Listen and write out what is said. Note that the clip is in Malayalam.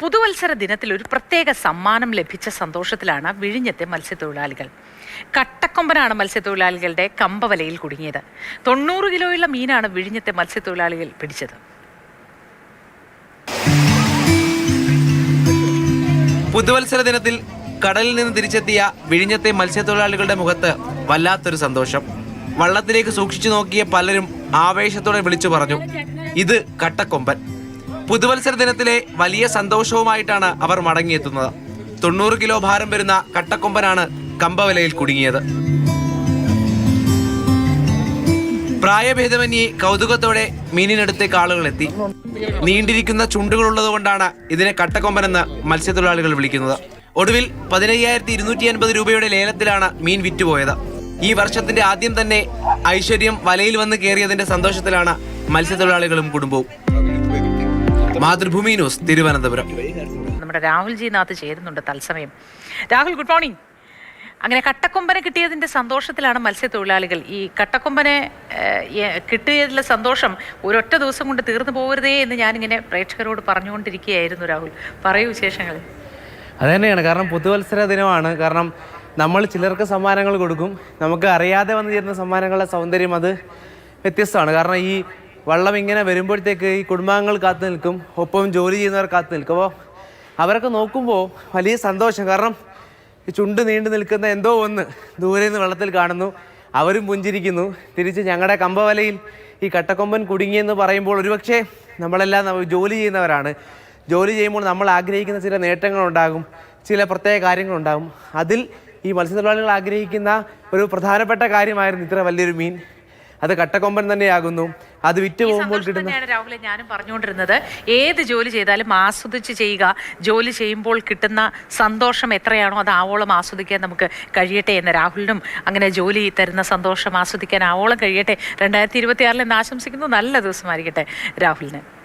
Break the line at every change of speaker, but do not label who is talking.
പുതുവത്സര ദിനത്തിൽ ഒരു പ്രത്യേക സമ്മാനം ലഭിച്ച സന്തോഷത്തിലാണ് വിഴിഞ്ഞത്തെ മത്സ്യത്തൊഴിലാളികൾ. കട്ടക്കൊമ്പനാണ് മത്സ്യത്തൊഴിലാളികളുടെ കമ്പവലയിൽ കുടുങ്ങിയത്. തൊണ്ണൂറ് കിലോയുള്ള മീനാണ് വിഴിഞ്ഞത്തെ മത്സ്യത്തൊഴിലാളികൾ പിടിച്ചത്.
പുതുവത്സര ദിനത്തിൽ കടലിൽ നിന്ന് തിരിച്ചെത്തിയ വിഴിഞ്ഞത്തെ മത്സ്യത്തൊഴിലാളികളുടെ മുഖത്ത് വല്ലാത്തൊരു സന്തോഷം. വള്ളത്തിലേക്ക് സൂക്ഷിച്ചു നോക്കിയ പലരും ആവേശത്തോടെ വിളിച്ചു പറഞ്ഞു ഇത് കട്ടക്കൊമ്പൻ. പുതുവത്സര ദിനത്തിലെ വലിയ സന്തോഷവുമായിട്ടാണ് അവർ മടങ്ങിയെത്തുന്നത്. തൊണ്ണൂറ് കിലോ ഭാരം വരുന്ന കട്ടക്കൊമ്പനാണ് കമ്പവലയിൽ കുടുങ്ങിയത്. പ്രായഭേദമന്യേ കൗതുകത്തോടെ മീനിനടുത്തേക്ക് ആളുകൾ എത്തി നീണ്ടിരിക്കുന്ന ചുണ്ടുകളുള്ളത് കൊണ്ടാണ് ഇതിനെ കട്ടക്കൊമ്പനെന്ന് മത്സ്യത്തൊഴിലാളികൾ വിളിക്കുന്നത്. ഒടുവിൽ പതിനയ്യായിരത്തി ഇരുന്നൂറ്റി അൻപത് രൂപയുടെ ലേലത്തിലാണ് മീൻ വിറ്റുപോയത്. ഈ വർഷത്തിന്റെ ആദ്യം തന്നെ ഐശ്വര്യം വലയിൽ വന്ന് കയറിയതിന്റെ സന്തോഷത്തിലാണ് മത്സ്യത്തൊഴിലാളികളും കുടുംബവും. മാതൃഭൂമി ന്യൂസ് തിരുവനന്തപുരം.
നമ്മുടെ രാഹുൽജി നാഥ് ചേരുന്നുണ്ട് തത്സമയം. Rahul good morning. അങ്ങനെ കട്ടക്കൊമ്പനെ കിട്ടിയതിന്റെ സന്തോഷത്തിലാണ് മത്സ്യത്തൊഴിലാളികൾ. ഈ കട്ടക്കൊമ്പനെ കിട്ടിയതിലെ സന്തോഷം ഒരൊറ്റ ദിവസം കൊണ്ട് തീർന്നു പോകരുതേ എന്ന് ഞാനിങ്ങനെ പ്രേക്ഷകരോട് പറഞ്ഞുകൊണ്ടിരിക്കുകയായിരുന്നു രാഹുൽ. പറയൂ വിശേഷങ്ങൾ
അത് തന്നെയാണ് കാരണം പുതുവത്സര ദിനമാണ്. കാരണം നമ്മൾ ചിലർക്ക് സമ്മാനങ്ങൾ കൊടുക്കും. നമുക്ക് അറിയാതെ വന്നു ചേരുന്ന സമ്മാനങ്ങളുടെ സൗന്ദര്യം അത് വ്യത്യസ്തമാണ്. കാരണം ഈ വള്ളം ഇങ്ങനെ വരുമ്പോഴത്തേക്ക് ഈ കുടുംബാംഗങ്ങൾ കാത്തു നിൽക്കും ഒപ്പം ജോലി ചെയ്യുന്നവർ കാത്തു നിൽക്കും. അപ്പോൾ അവരൊക്കെ നോക്കുമ്പോൾ വലിയ സന്തോഷം. കാരണം ഈ ചുണ്ട് നീണ്ടു നിൽക്കുന്ന എന്തോ ഒന്ന് ദൂരെ നിന്ന് വെള്ളത്തിൽ കാണുന്നു. അവരും പുഞ്ചിരിക്കുന്നു. തിരിച്ച് ഞങ്ങളുടെ കമ്പവലയിൽ ഈ കട്ടക്കൊമ്പൻ കുടുങ്ങിയെന്ന് പറയുമ്പോൾ ഒരുപക്ഷെ നമ്മളെല്ലാം നമ്മ- ജോലി ചെയ്യുന്നവരാണ്. ജോലി ചെയ്യുമ്പോൾ നമ്മൾ ആഗ്രഹിക്കുന്ന ചില നേട്ടങ്ങളുണ്ടാകും ചില പ്രത്യേക കാര്യങ്ങളുണ്ടാകും അതിൽ ഈ മത്സ്യത്തൊഴിലാളികൾ ആഗ്രഹിക്കുന്ന ഒരു പ്രധാനപ്പെട്ട കാര്യമായിരുന്നു ഇത്ര വലിയൊരു മീൻ. അത് കട്ടക്കൊമ്പൻ തന്നെയാകുന്നു. അത് വിറ്റ് പോകുമ്പോൾ കിട്ടുന്ന
രാഹുലെ ഞാനും പറഞ്ഞുകൊണ്ടിരുന്നത്. ഏത് ജോലി ചെയ്താലും ആസ്വദിച്ച് ചെയ്യുക ജോലി ചെയ്യുമ്പോൾ കിട്ടുന്ന സന്തോഷം എത്രയാണോ അത് ആവോളം ആസ്വദിക്കാൻ നമുക്ക് കഴിയട്ടെ എന്ന് രാഹുലിനും അങ്ങനെ ജോലി തരുന്ന സന്തോഷം ആസ്വദിക്കാൻ ആവോളം കഴിയട്ടെ. രണ്ടായിരത്തി ഇരുപത്തി ആറിൽ എന്ന് ആശംസിക്കുന്നു. നല്ല ദിവസമായിരിക്കട്ടെ രാഹുലിന്.